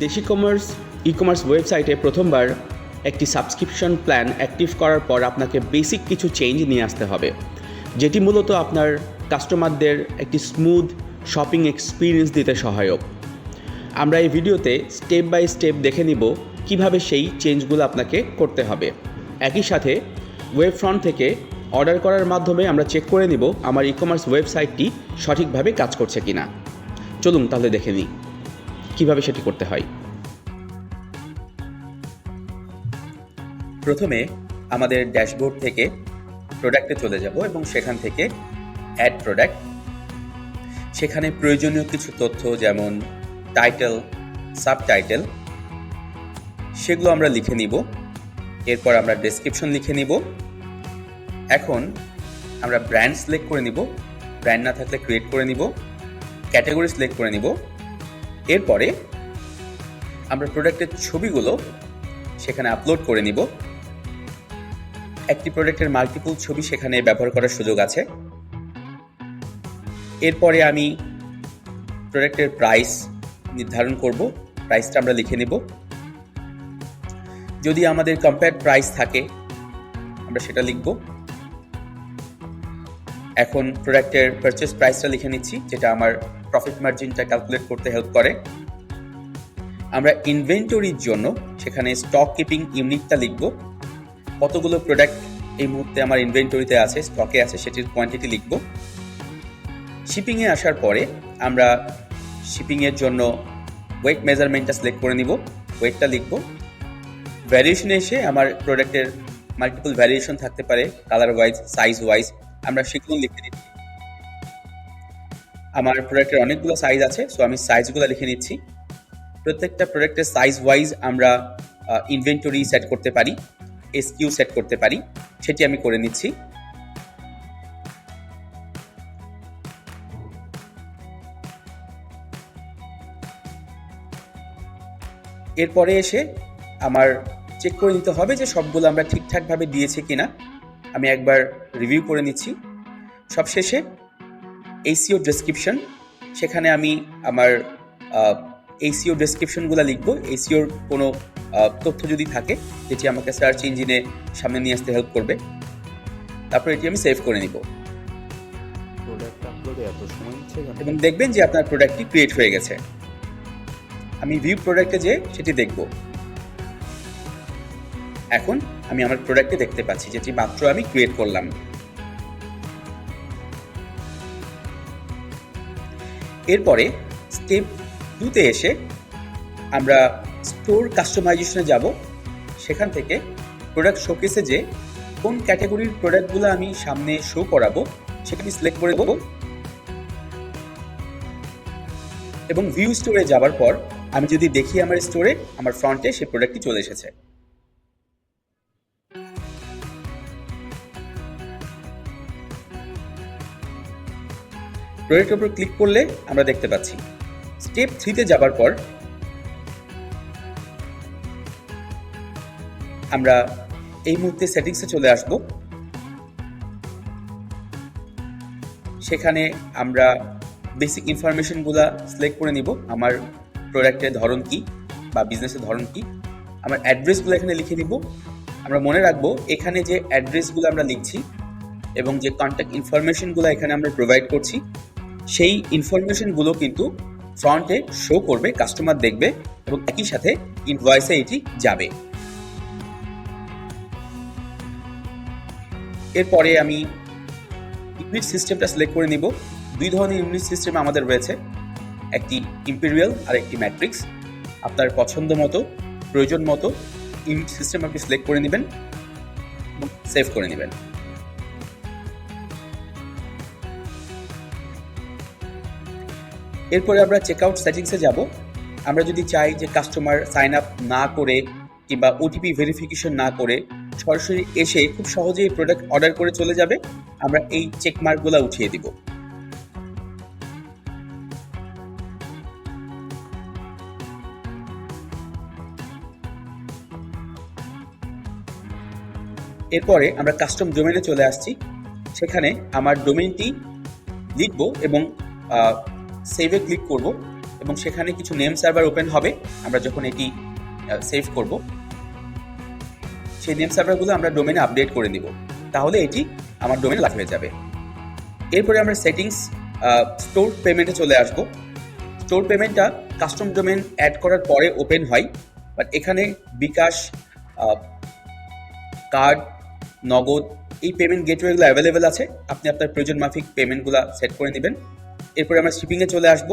দেশি commerce e commerce ওয়েবসাইটে প্রথমবার একটি সাবস্ক্রিপশন প্ল্যান অ্যাক্টিভ করার পর আপনাকে বেসিক কিছু চেঞ্জ নিয়ে আসতে হবে, যেটি মূলত আপনার কাস্টমারদের একটি স্মুথ শপিং এক্সপিরিয়েন্স দিতে সহায়ক। আমরা এই ভিডিওতে স্টেপ বাই স্টেপ দেখে নিব কীভাবে সেই চেঞ্জগুলো আপনাকে করতে হবে। একই সাথে ওয়েব ফ্রন্ট থেকে অর্ডার করার মাধ্যমে আমরা চেক করে নিব আমার ই কমার্স ওয়েবসাইটটি সঠিকভাবে কাজ করছে কিনা। চলুন তাহলে দেখে নিই। কীভাবে সেটি করতে হয়? প্রথমে আমাদের ড্যাশবোর্ড থেকে প্রোডাক্টে চলে যাব এবং সেখান থেকে অ্যাড প্রোডাক্ট। সেখানে প্রয়োজনীয় কিছু তথ্য যেমন টাইটেল, সাবটাইটেল, সেগুলো আমরা লিখে নিব। এরপর আমরা ডেসক্রিপশন লিখে নিব। এখন আমরা ব্র্যান্ড সিলেক্ট করে নিব। ব্র্যান্ড না থাকলে ক্রিয়েট করে নিব। ক্যাটাগরি সিলেক্ট করে নিব। এরপরে আমরা প্রোডাক্টের ছবিগুলো সেখানে আপলোড করে নিব। একটি প্রোডাক্টের মাল্টিপল ছবি সেখানে ব্যবহার করার সুযোগ আছে। এরপরে আমি প্রোডাক্টের প্রাইস নির্ধারণ করব। প্রাইসটা আমরা লিখে নেব। যদি আমাদের কম্পেয়ার প্রাইস থাকে, আমরা সেটা লিখব। এখন প্রোডাক্টের পারচেস প্রাইসটা লিখে নিচ্ছি, যেটা আমার প্রফিট মার্জিনটা ক্যালকুলেট করতে হেল্প করে। আমরা ইনভেন্টরির জন্য সেখানে স্টক কিপিং ইউনিটটা লিখব। কতগুলো প্রোডাক্ট এই মুহূর্তে আমার ইনভেন্টরিতে আছে স্টকে আছে সেটির কোয়ান্টিটি লিখব। শিপিংয়ে আসার পরে আমরা শিপিংয়ের জন্য ওয়েট মেজারমেন্টটা সিলেক্ট করে নিব ওয়েটটা লিখব। ভ্যারিয়েশনে এসে আমার প্রোডাক্টের মাল্টিপল ভ্যারিয়েশন থাকতে পারে কালার ওয়াইজ সাইজ ওয়াইজ আমরা সেগুলো লিখে দিচ্ছি। আমার প্রোডাক্টের অনেকগুলো সাইজ আছে সো আমি সাইজগুলো লিখে নিচ্ছি। প্রত্যেকটা প্রোডাক্টের সাইজ ওয়াইজ আমরা ইনভেন্টরি সেট করতে পারি এসকিউ সেট করতে পারি, সেটি আমি করে নিচ্ছি। এরপরে এসে আমার চেক করে নিতে হবে যে সবগুলো আমরা ঠিকঠাকভাবে দিয়েছি কিনা। আমি একবার রিভিউ করে নিচ্ছি। সবশেষে এইসিও ডেসক্রিপশন সেখানে আমি আমার এসিও ডেসক্রিপশনগুলো লিখব। এসিওর কোনো তথ্য যদি থাকে যেটি আমাকে সার্চ ইঞ্জিনে সামনে নিয়ে আসতে হেল্প করবে তারপর এটি আমি সেভ করে নিব। এবং দেখবেন যে আপনার প্রোডাক্টটি ক্রিয়েট হয়ে গেছে। আমি ভিউ প্রোডাক্টে যে সেটি দেখব। এখন আমি আমার প্রোডাক্টে দেখতে পাচ্ছি যেটি মাত্র আমি ক্রিয়েট করলাম। এরপরে স্টেপ টুতে এসে আমরা স্টোর কাস্টমাইজেশনে যাব। সেখান থেকে প্রোডাক্ট শোকেসে যে কোন ক্যাটাগরির প্রোডাক্টগুলো আমি সামনে শো করাবো, সেটা আমি সিলেক্ট করে দেবো। এবং ভিউ স্টোরে যাওয়ার পর আমি যদি দেখি আমার স্টোরে আমার ফ্রন্টে সেই প্রোডাক্টটি চলে এসেছে। প্রোডাক্টের উপর ক্লিক করলে আমরা দেখতে পাচ্ছি। স্টেপ থ্রিতে যাবার পর আমরা এই মুহূর্তে সেটিংসে চলে আসব। সেখানে আমরা বেসিক ইনফরমেশনগুলো সিলেক্ট করে নিব। আমার প্রোডাক্টের ধরন কি বা বিজনেসের ধরন কি? আমার অ্যাড্রেসগুলো এখানে লিখে নিব। আমরা মনে রাখব এখানে যে অ্যাড্রেসগুলো আমরা লিখছি এবং যে কন্ট্যাক্ট ইনফরমেশনগুলো এখানে আমরা প্রোভাইড করছি সেই ইনফরমেশনগুলো কিন্তু ফ্রন্টে শো করবে কাস্টমার দেখবে এবং একই সাথে ইনভয়েসে এটি যাবে। এরপরে আমি ইউনিট সিস্টেমটা সিলেক্ট করে নিব। দুই ধরনের ইউনিট সিস্টেম আমাদের রয়েছে। একটি ইম্পেরিয়াল আর একটি ম্যাট্রিক্স আপনার পছন্দ মতো, প্রয়োজন মতো ইউনিট সিস্টেম আপনি সিলেক্ট করে নেবেন সেভ করে নেবেন। এরপরে আমরা চেকআউট সেটিংসে যাব। আমরা যদি চাই যে কাস্টমার সাইন আপ না করে কিংবা ওটিপি ভেরিফিকেশন না করে, সরাসরি এসে খুব সহজেই প্রোডাক্ট অর্ডার করে চলে যাবে। আমরা এই চেক মার্কগুলো উঠিয়ে দিব। এরপরে আমরা কাস্টম ডোমেনে চলে আসছি। সেখানে আমার ডোমেনটি লিখব এবং সেভে ক্লিক করব এবং সেখানে কিছু নেম সার্ভার ওপেন হবে। আমরা যখন এটি সেভ করব, সেই নেম সার্ভারগুলো আমরা ডোমেনে আপডেট করে নিব। তাহলে এটি আমার ডোমেনে লাভ হয়ে যাবে। এরপরে আমরা সেটিংস স্টোর পেমেন্টে চলে আসব। স্টোর পেমেন্টটা কাস্টম ডোমেন অ্যাড করার পরে ওপেন হয়। বাট এখানে বিকাশ কার্ড নগদ এই পেমেন্ট গেটওয়েগুলো অ্যাভেলেবেল আছে। আপনি আপনার প্রয়োজন মাফিক পেমেন্টগুলো সেট করে নেবেন। এরপরে আমরা শিপিংয়ে চলে আসব।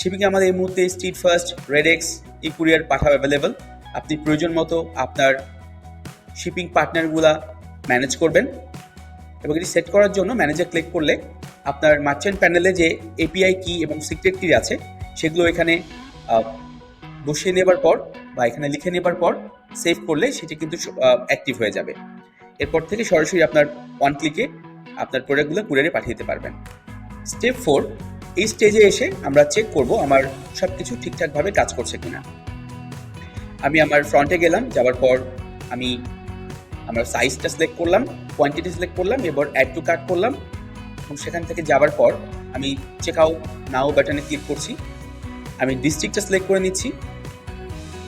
শিপিংয়ে আমাদের এই মুহূর্তে Steadfast RedX e courier Pathao available আপনি প্রয়োজন মতো আপনার শিপিং পার্টনারগুলা ম্যানেজ করবেন এবং এটি সেট করার জন্য ম্যানেজার ক্লিক করলে আপনার মার্চেন্ট প্যানেলে যে এপিআই কি এবং সিক্রেট কি আছে, সেগুলো এখানে বসিয়ে নেবার পর বা এখানে লিখে নেবার পর সেভ করলে সেটি কিন্তু অ্যাক্টিভ হয়ে যাবে। এরপর থেকে সরাসরি আপনার ওয়ান ক্লিকে আপনার প্রোডাক্টগুলো কুরিয়ারে পাঠিয়ে দিতে পারবেন। স্টেপ ফোর এই স্টেজে এসে আমরা চেক করব আমার সব কিছু ঠিকঠাকভাবে কাজ করছে কিনা। আমি আমার ফ্রন্টে গেলাম, যাওয়ার পর আমি আমার সাইজটা সিলেক্ট করলাম কোয়ান্টিটি সিলেক্ট করলাম এবার অ্যাড টু কার্ট করলাম। এবং সেখান থেকে যাওয়ার পর আমি চেক আউট নাও বাটনে ক্লিক করছি। আমি ডিস্ট্রিক্টটা সিলেক্ট করে নিচ্ছি।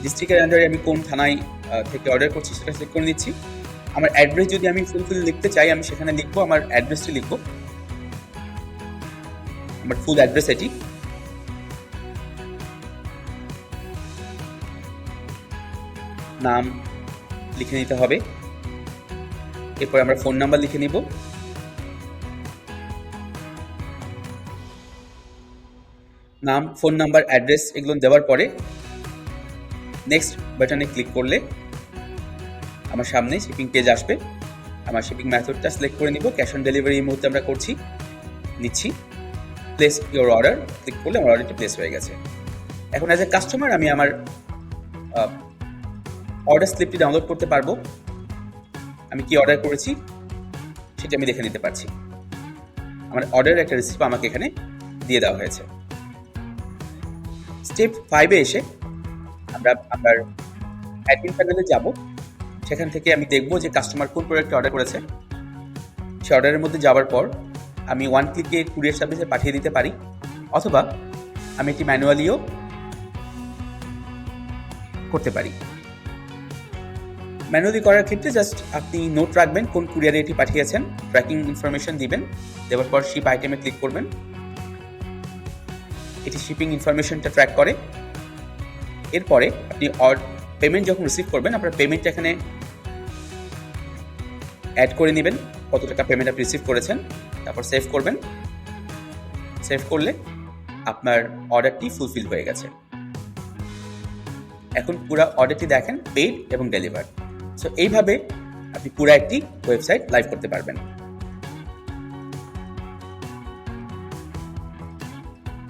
ডিস্ট্রিক্টের আন্ডারে আমি কোন থানায় থেকে অর্ডার করছি সেটা সিলেক্ট করে নিচ্ছি। আমার অ্যাড্রেস যদি আমি ফুলফিল লিখতে চাই, আমি সেখানে লিখব, আমার অ্যাড্রেসটি লিখব। আমার ফুল অ্যাড্রেস এটি নাম লিখে নিতে হবে। এরপর আমরা ফোন নাম্বার লিখে নিব। নাম, ফোন নাম্বার, অ্যাড্রেস এগুলো দেওয়ার পরে নেক্সট বাটনে ক্লিক করলে আমার সামনে শিপিং পেজ আসবে। আমার শিপিং মেথডটা সিলেক্ট করে নিব। ক্যাশ অন ডেলিভারি এই মুহূর্তে আমরা করছি, নিচ্ছি। প্লেস ইওর অর্ডার ক্লিক করলে আমার অর্ডারটি প্লেস হয়ে গেছে। এখন অ্যাজ এ কাস্টমার আমি আমার অর্ডার স্লিপটি ডাউনলোড করতে পারব। আমি কি অর্ডার করেছি? সেটা আমি দেখে নিতে পারছি। আমার অর্ডারের একটা রিসিপ্ট আমাকে এখানে দিয়ে দেওয়া হয়েছে। স্টেপ ফাইভে এসে আমরা আপনার অ্যাডমিন প্যানেলে যাব। সেখান থেকে আমি দেখব যে কাস্টমার কোন প্রোডাক্টটি অর্ডার করেছে। সে অর্ডারের মধ্যে যাওয়ার পর আমি ওয়ান ক্লিকে কুরিয়ার সার্ভিসে পাঠিয়ে দিতে পারি, অথবা আমি এটি ম্যানুয়ালিও করতে পারি। ম্যানুয়ালি করার ক্ষেত্রে জাস্ট আপনি নোট রাখবেন কোন কুরিয়ারে এটি পাঠিয়েছেন ট্র্যাকিং ইনফরমেশন দিবেন, দেওয়ার পর শিপ আইটেমে ক্লিক করবেন। এটি শিপিং ইনফরমেশনটা ট্র্যাক করে। এরপরে আপনি পেমেন্ট যখন রিসিভ করবেন, আপনার পেমেন্টটা এখানে অ্যাড করে নেবেন, কত টাকা পেমেন্ট আপনি রিসিভ করেছেন। তারপর সেভ করবেন। সেভ করলে আপনার অর্ডারটি ফুলফিল হয়ে গেছে। এখন পুরো অর্ডারটি দেখেন পেইড এবং ডেলিভার সো এইভাবে আপনি পুরো একটি ওয়েবসাইট লাইভ করতে পারবেন।